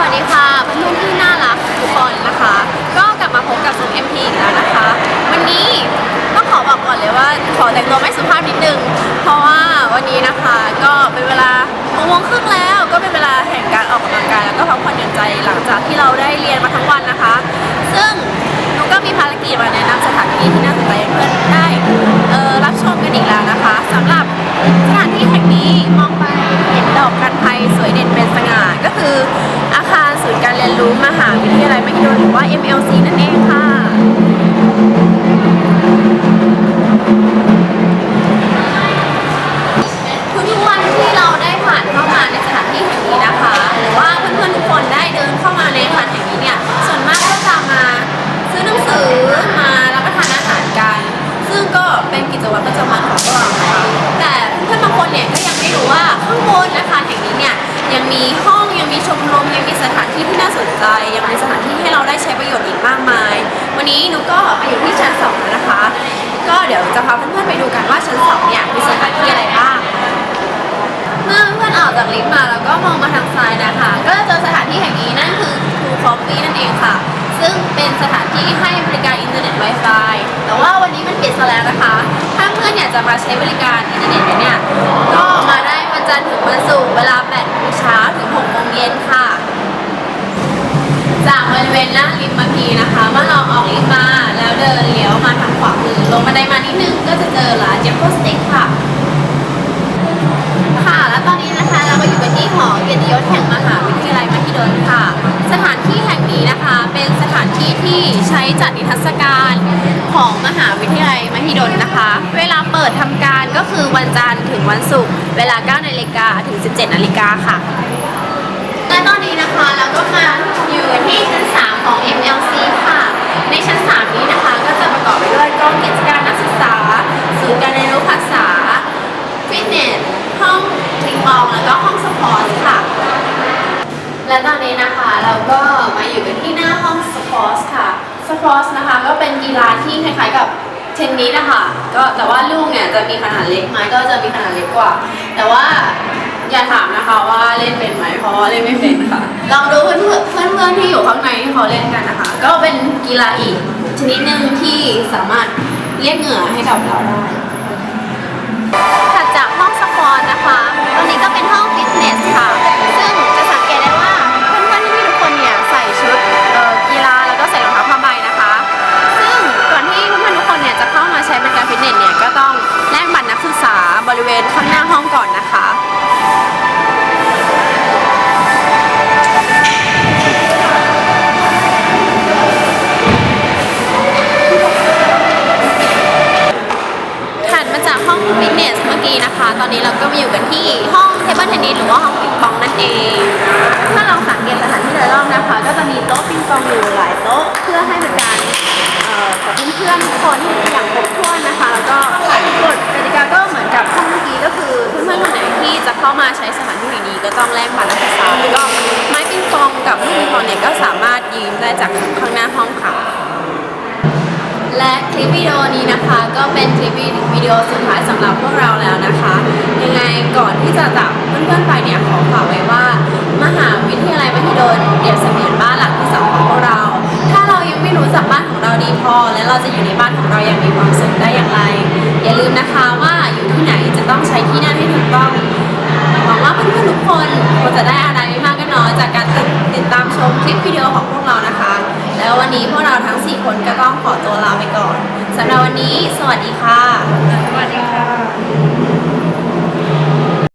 วัสดีค่ะเพื่อนๆที่น่ารักทุกคนนะคะ ก็กลับมาพบกับซุป MP อีกแล้วนะคะ วันนี้ต้องขอบอกก่อนเลยว่าขอแต่งตัวไม่สุภาพนิดนึง เพราะว่าวันนี้นะคะก็เป็นเวลาหกโมงครึ่งแล้วก็เป็นเวลาแห่งการออกกำลังกายแล้วก็พักผ่อนหย่อนใจหลังจากที่เราได้เรียนมาทั้งวันนะคะ ซึ่งหนูก็มีภารกิจมาแนะนำสถานที่ที่น่าสนใจให้เพื่อนได้เอ่อรับชมกันอีกแล้วนะคะสำหรับสถานที่แห่งนี้มองไปเห็นดอกกันไทยสวยเด่นเป็นสง่าก็คือ เรียนรู้มหาวิทยาลัยมหิดลหรือว่า MLC นั่นเองค่ะ ทุกๆวันที่เราได้ผ่านเข้ามาในสถานที่แห่งนี้นะคะ หรือว่าเพื่อนๆทุกคนได้เดินเข้ามาในอาคารแห่งนี้เนี่ย ส่วนมากก็จะมาซื้อหนังสือมารับประทานอาหารกัน ซึ่งก็เป็นกิจวัตรประจำวันของพวกเรานะคะแต่เพื่อนๆบางคนเนี่ยก็ยังไม่รู้ว่าข้างบนอาคารแห่งนี้เนี่ยยังมีห้องยังมีชมรมยังมีสถาน ที่ที่น่าสนใจ ยังมีสถานที่ให้เราได้ใช้ประโยชน์อีกมากมาย วันนี้หนูก็มาอยู่ที่ชั้นสองแล้วนะคะ ก็เดี๋ยวจะพาเพื่อนๆไปดูกันว่าชั้นสองเนี่ยมีสถานที่อะไรบ้าง เมื่อเพื่อนออกจากลิฟต์มาแล้วก็มองมาทางซ้ายนะคะ ก็จะเจอสถานที่แห่งนี้นั่นคือ True Coffee นั่นเองค่ะ ซึ่งเป็นสถานที่ให้บริการอินเทอร์เน็ต Wi-Fi แต่ว่าวันนี้มันปิดซะแล้วนะคะ ถ้าเพื่อนอยากจะมาใช้บริการอินเทอร์เน็ตเนี่ย ก็มาได้วันจันทร์ถึงวันศุกร์เวลา8โมงเช้าถึง6โมงเย็นค่ะ จากบริเวณหน้าลิฟต์เมื่อกี้นะคะเมื่อเราออกลิฟต์มาแล้วเดินเลี้ยวมาทางขวามือลงบันไดมานิดนึงก็จะเจอร้านเจฟเฟอร์สเต็กค่ะ ค่ะ แล้วตอนนี้นะคะเราก็อยู่กันที่หอเกียรติยศแห่งมหาวิทยาลัยมหิดลค่ะ สถานที่แห่งนี้นะคะ เป็นสถานที่ที่ใช้จัดนิทรรศการของมหาวิทยาลัยมหิดลนะคะ เวลาเปิดทำการก็คือวันจันทร์ถึงวันศุกร์เวลา9นาฬิกาถึง 17นาฬิกาค่ะ และตอนนี้นะคะเราก็มาอยู่ที่ชั้น 3 ของ MLC ค่ะ ในชั้น 3 นี้นะคะก็จะประกอบไปด้วยกล้องกิจการนักศึกษาศูนย์การเรียนรู้ภาษา ฟิตเนส ห้องทิงปองแล้วก็ห้องสปอร์ตค่ะ และตอนนี้นะคะเราก็มาอยู่กันที่หน้าห้องสปอร์ตค่ะสปอร์ตนะคะก็เป็นกีฬาที่คล้ายๆกับเทนนิสนะคะก็แต่ว่าลูกเนี่ยจะมีขนาดเล็กไหมก็จะมีขนาดเล็กกว่า แต่ว่าอย่าถามนะคะว่า เล่นเป็นไหมเพราะว่าเล่นไม่เป็นค่ะลองดูเพื่อนๆเพื่อนที่อยู่ข้างในที่เขาเล่นกันนะคะ ก็เป็นกีฬาอีกชนิดหนึ่งที่สามารถเรียกเหงื่อให้กับเราได้ ตเนสเมื่อกี้นะคะ ตอนนี้เราก็มาอยู่กันที่ห้องเทเบิลเทนนิสหรือว่าห้องปิงปองนั่นเอง ถ้าเราสังเกตสถานที่โดยรอบนะคะ ก็จะมีโต๊ะปิงปองอยู่หลายโต๊ะเพื่อให้บริการเอ่อกับเพื่อนๆทุกคนอย่างครบถ้วนนะคะ แล้วก็กฎกติกาก็เหมือนกับห้องเมื่อกี้ก็คือเพื่อนๆคนไหนที่จะเข้ามาใช้สถานที่นี้ก็ต้องแลกบัตรนักศึกษาแล้วก็ไม้ปิงปองกับลูกปิงปองเนี่ยก็สามารถยืมได้จากข้างหน้าห้องค่ะ และคลิปวิดีโอนี้นะคะก็เป็นคลิปวิดีโอสุดท้ายสำหรับพวกเราแล้วนะคะ ยังไงก่อนที่จะจากเพื่อนๆไปเนี่ยขอฝากไว้ว่า มหาวิทยาลัยมหิดลเดียบเสมือนบ้านหลังที่สองของพวกเรา ถ้าเรายังไม่รู้จักบ้านของเราดีพอ และเราจะอยู่ในบ้านของเราอย่างมีความสุข 4 คนก็ต้องขอตัวลาไปก่อนสำหรับวันนี้ สวัสดีค่ะ สวัสดีค่ะ